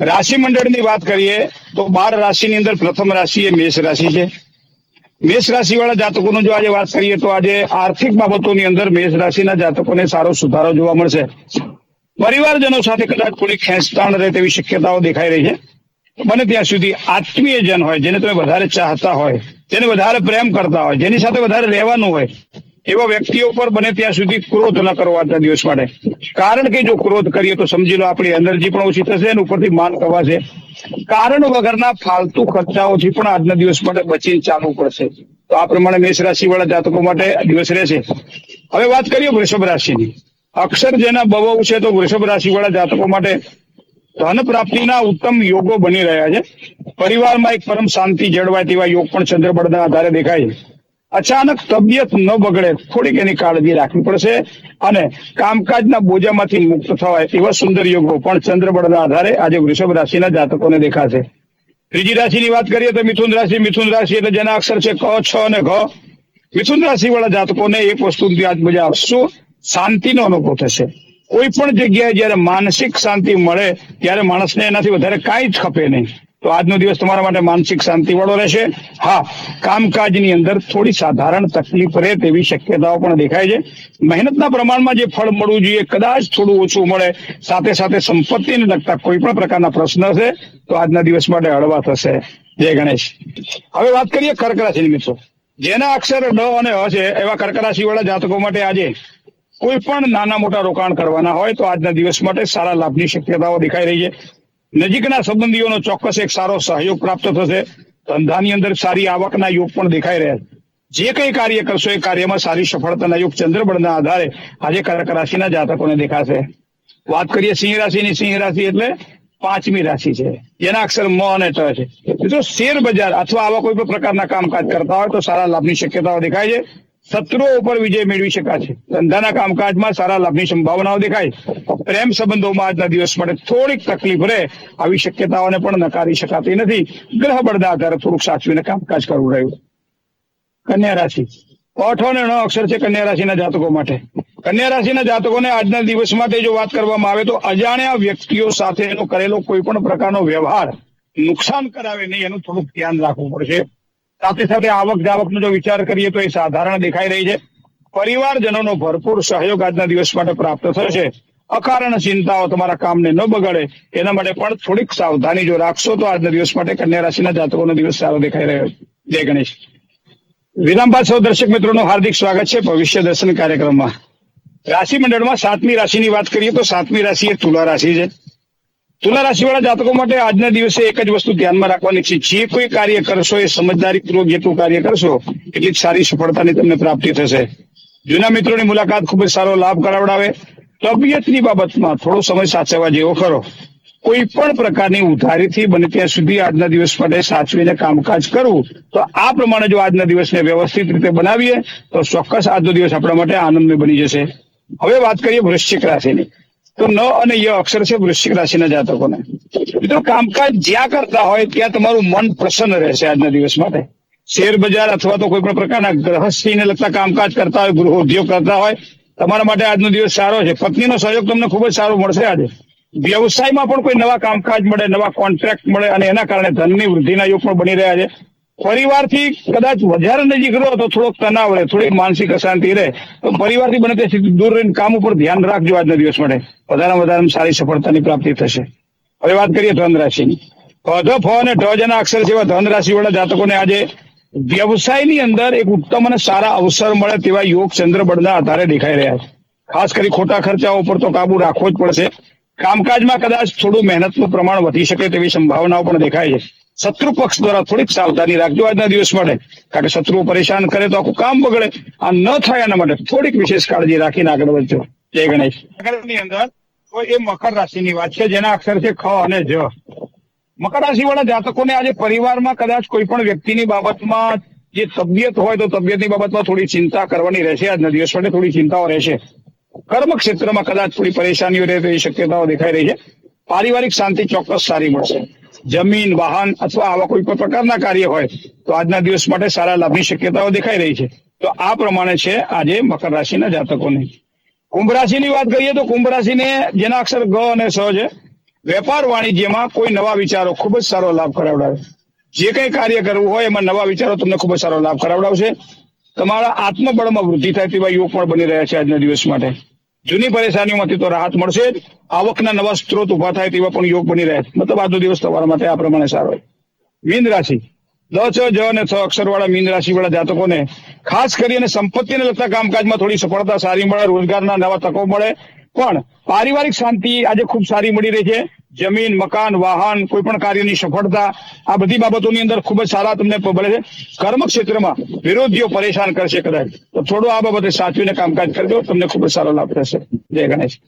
રાશિ મંડળની વાત કરીએ તો બાર રાશિની અંદર પ્રથમ રાશિ એ મેષ રાશિ છે. મેષ રાશિ વાળા જાતકોનું જો આજે વાત કરીએ તો આજે આર્થિક બાબતોની અંદર મેષ રાશિના જાતકોને સારો સુધારો જોવા મળશે. પરિવારજનો સાથે કદાચ થોડી ખેંચતાણ રહે તેવી શક્યતાઓ દેખાઈ રહી છે. બને ત્યાં સુધી આત્મીય જન હોય, જેને તમે વધારે ચાહતા હોય જેને વધારે પ્રેમ કરતા હોય, જેની સાથે વધારે રહેવાનું હોય એવા વ્યક્તિઓ પર બને ત્યાં સુધી ક્રોધ ન કરવો આજના દિવસ માટે કારણ કે જો ક્રોધ કરીએ તો સમજી લો આપણી એનર્જી પણ ઓછી થશે અને ઉપરથી માન કવાશે. કારણ વગરના ફાલતુ ખર્ચાઓથી પણ આજના દિવસ માટે બચીને ચાલવું પડશે. તો આ પ્રમાણે મેષ રાશિ વાળા જાતકો માટે દિવસ રહેશે. હવે વાત કરીએ વૃષભ રાશિની. અક્ષર જેના બવવ છે તો વૃષભ રાશિ વાળા જાતકો માટે ધન પ્રાપ્તિના ઉત્તમ યોગો બની રહ્યા છે. પરિવારમાં એક પરમ શાંતિ જળવાય તેવા યોગ પણ ચંદ્રબળના આધારે દેખાય છે. અચાનક તબિયત ન બગડે, થોડીક એની કાળજી રાખવી પડશે અને કામકાજના બોજામાંથી મુક્ત થવાય એવા સુંદર યોગો પણ ચંદ્રબળના આધારે આજે વૃષભ રાશિના જાતકોને દેખાશે. ત્રીજી રાશિની વાત કરીએ તો મિથુન રાશિ મિથુન રાશિ એટલે જેના અક્ષર છે ક, છ અને ઘ. મિથુન રાશિ વાળા જાતકોને એક વસ્તુથી આજ મજા આપશો, શાંતિનો અનુભવ થશે. કોઈ પણ જગ્યાએ જયારે માનસિક શાંતિ મળે, ત્યારે માણસને એનાથી વધારે કાંઈ જ ખપે નહીં. તો આજનો દિવસ તમારા માટે માનસિક શાંતિ વાળો રહેશે. હા, કામકાજની અંદર થોડી સાધારણ તકલીફ રહે તેવી શક્યતાઓ પણ દેખાય છે. મહેનતના પ્રમાણમાં જે ફળ મળવું જોઈએ, કદાચ થોડું ઓછું મળે, સાથે સાથે સંપત્તિને લગતા કોઈ પણ પ્રકારના પ્રશ્ન હશે, તો આજના દિવસ માટે હળવા થશે. જય ગણેશ. હવે વાત કરીએ કર્ક રાશિની મિત્રો. જેના અક્ષર ડ અને અ છે, એવા કર્ક રાશિ વાળા જાતકો માટે આજે કોઈ પણ નાના મોટા રોકાણ કરવાના હોય તો આજના દિવસ માટે સારા લાભની શક્યતાઓ દેખાઈ રહી છે. નજીકના સંબંધીઓનો ચોક્કસ એક સારો સહયોગ પ્રાપ્ત થશે. ધંધાની અંદર સારી આવકના યોગ પણ દેખાઈ રહ્યા છે. જે કંઈ કાર્ય કરશો એ કાર્યમાં સારી સફળતાના યોગ ચંદ્રબળના આધારે આજે કર્ક રાશિના જાતકોને દેખાશે. વાત કરીએ સિંહ રાશિની. સિંહ રાશિ એટલે પાંચમી રાશિ છે. જેના અક્ષર મ અને ટ છે. મિત્રો, શેર બજાર અથવા આવા કોઈ પણ પ્રકારના કામકાજ કરતા હોય તો સારા લાભની શક્યતાઓ દેખાય છે. શત્રુઓ ઉપર વિજય મેળવી શકાશે. ધંધાના કામકાજમાં સારા લાભની સંભાવનાઓ દેખાય. પ્રેમ સંબંધોમાં આજના દિવસ માટે થોડીક તકલીફ રહે, આવી શક્યતાઓને પણ નકારી શકાતી નથી. ગ્રહ બળના આધારે થોડુંક સાચવીને કામકાજ કરવું રહ્યું. કન્યા રાશિ. અઠો અને ણ અક્ષર છે કન્યા રાશિના જાતકો માટે. કન્યા રાશિના જાતકોને આજના દિવસ માટે જો વાત કરવામાં આવે તો અજાણ્યા વ્યક્તિઓ સાથે એનો કરેલો કોઈ પણ પ્રકારનો વ્યવહાર નુકસાન કરાવે નહીં, એનું થોડુંક ધ્યાન રાખવું પડશે. સાથે સાથે આવક જાવકનો જો વિચાર કરીએ તો એ સાધારણ દેખાઈ રહી છે. પરિવારજનોનો ભરપૂર સહયોગ આજના દિવસ માટે પ્રાપ્ત થશે અકારણ ચિંતાઓ તમારા કામને ન બગાડે, એના માટે પણ થોડીક સાવધાની જો રાખશો તો આજના દિવસ માટે કન્યા રાશિના જાતકોનો દિવસ સારો દેખાઈ રહ્યો જય ગણેશ. વિરામ બાદ સૌ દર્શક મિત્રોનું હાર્દિક સ્વાગત છે ભવિષ્ય દર્શન કાર્યક્રમમાં. રાશિ મંડળમાં સાતમી રાશિની વાત કરીએ તો સાતમી રાશિ એ તુલા રાશિ છે. તુલા રાશિવાળા જાતકો માટે આજના દિવસે એક જ વસ્તુ ધ્યાનમાં રાખવાની છે. જે કોઈ કાર્ય કરશો એ સમજદારીપૂર્વક જેટલું કાર્ય કરશો, એટલી સારી સફળતાની તમને પ્રાપ્તિ થશે. જૂના મિત્રોની મુલાકાત ખૂબ જ સારો લાભ કરાવડાવે. તબિયતની બાબતમાં થોડો સમય સાચવવા જેવો ખરો. કોઈ પણ પ્રકારની ઉધારીથી બને ત્યાં સુધી આજના દિવસ માટે સાચવીને કામકાજ કરવું. તો આ પ્રમાણે જો આજના દિવસને વ્યવસ્થિત રીતે બનાવીએ, તો ચોક્કસ આજનો દિવસ આપણા માટે આનંદમય બની જશે. હવે વાત કરીએ વૃશ્ચિક રાશિની. તો ન અને ય અક્ષર છે વૃશ્ચિક રાશિના જાતકોને. મિત્રો, કામકાજ જ્યાં કરતા હોય ત્યાં તમારું મન પ્રસન્ન રહેશે આજના દિવસ માટે. શેર બજાર અથવા તો કોઈ પણ પ્રકારના ગ્રહસ્થીને લગતા કામકાજ કરતા હોય, ગૃહ ઉદ્યોગ કરતા હોય, તમારા માટે આજનો દિવસ સારો છે. પત્નીનો સહયોગ તમને ખૂબ જ સારો મળશે આજે. વ્યવસાયમાં પણ કોઈ નવા કામકાજ મળે, નવા કોન્ટ્રાક્ટ મળે અને એના કારણે ધનની વૃદ્ધિના યોગ પણ બની રહ્યા છે. પરિવારથી કદાચ વધારે નજીક રહો તો થોડોક તણાવ રહે, થોડીક માનસિક અશાંતિ રહે. તો પરિવારથી બને ત્યાં દૂર રહીને કામ ઉપર ધ્યાન રાખજો આજના દિવસ માટે. વધારે વધારે સારી સફળતાની પ્રાપ્તિ થશે. હવે વાત કરીએ ધન રાશિની ફ અને ઢ અક્ષર જેવા ધન વાળા જાતકોને આજે વ્યવસાયની અંદર એક ઉત્તમ અને સારા અવસર મળે તેવા યોગ ચંદ્ર બળના આધારે દેખાઈ રહ્યા છે. ખાસ કરી ખોટા ખર્ચાઓ ઉપર તો કાબુ રાખવો જ પડશે. કામકાજમાં કદાચ થોડું મહેનતનું પ્રમાણ વધી શકે તેવી સંભાવનાઓ પણ દેખાય છે. શત્રુ પક્ષ દ્વારા થોડીક સાવધાની રાખજો આજના દિવસ માટે. કારણ કે શત્રુઓ પરેશાન કરે તો આખું કામ બગડે. આ ન થાય એના માટે થોડીક વિશેષ કાળજી રાખીને આગળ વધજો. જય ગણેશ. આગળની અંદર એ મકર રાશિની વાત છે, જેના અક્ષર છે ખ અને જ. મકર રાશિ વાળા જાતકોને આજે પરિવારમાં કદાચ કોઈ પણ વ્યક્તિની બાબતમાં જે તબિયત હોય તો તબિયતની બાબતમાં થોડી ચિંતા કરવાની રહેશે. આજના દિવસ માટે થોડી ચિંતાઓ રહેશે. કર્મ ક્ષેત્રમાં કદાચ થોડી પરેશાનીઓ રહે તેવી શક્યતાઓ દેખાઈ રહી છે. પારિવારિક શાંતિ ચોક્કસ સારી મળશે. જમીન, વાહન અથવા આવા કોઈ પણ પ્રકારના કાર્ય હોય, તો આજના દિવસ માટે સારા લાભની શક્યતાઓ દેખાઈ રહી છે. તો આ પ્રમાણે છે આજે મકર રાશિના જાતકોની. કુંભ રાશિની વાત કરીએ તો કુંભ રાશિને જેના અક્ષર ગ અને સ છે, વેપાર વાણિજ્યમાં કોઈ નવા વિચારો ખૂબ જ સારો લાભ કરાવડાવે. જે કંઈ કાર્ય કરવું હોય એમાં નવા વિચારો તમને ખૂબ જ સારો લાભ કરાવડાવશે. તમારા આત્મબળમાં વૃદ્ધિ થાય તેવા યુવક પણ બની રહ્યા છે આજના દિવસ માટે. જૂની પરેશાનીઓમાંથી તો રાહત મળશે જ. આવકના નવા સ્ત્રોત ઊભા થાય તેવા પણ યોગ બની રહ્યા છે મતલબ આજનો દિવસ તમારા માટે આ પ્રમાણે સારો મીન રાશિ. દ છ જ અને છ અક્ષરવાળા મીન રાશિવાળા જાતકોને ખાસ કરીને સંપત્તિને લગતા કામકાજમાં થોડી સફળતા, સારી મળે, રોજગારના નવા તકો મળે. પણ પારિવારિક શાંતિ આજે ખૂબ સારી મળી રહી છે. જમીન, મકાન, વાહન કોઈ પણ કાર્યની સફળતા, આ બધી બાબતોની અંદર ખૂબ જ સારા તમને મળે છે. કર્મ ક્ષેત્રમાં વિરોધીઓ પરેશાન કરશે કદાચ. તો થોડું આ બાબતે સાચવીને કામકાજ કરજો. તમને ખૂબ જ સારો લાભ થશે. જય ગણેશ.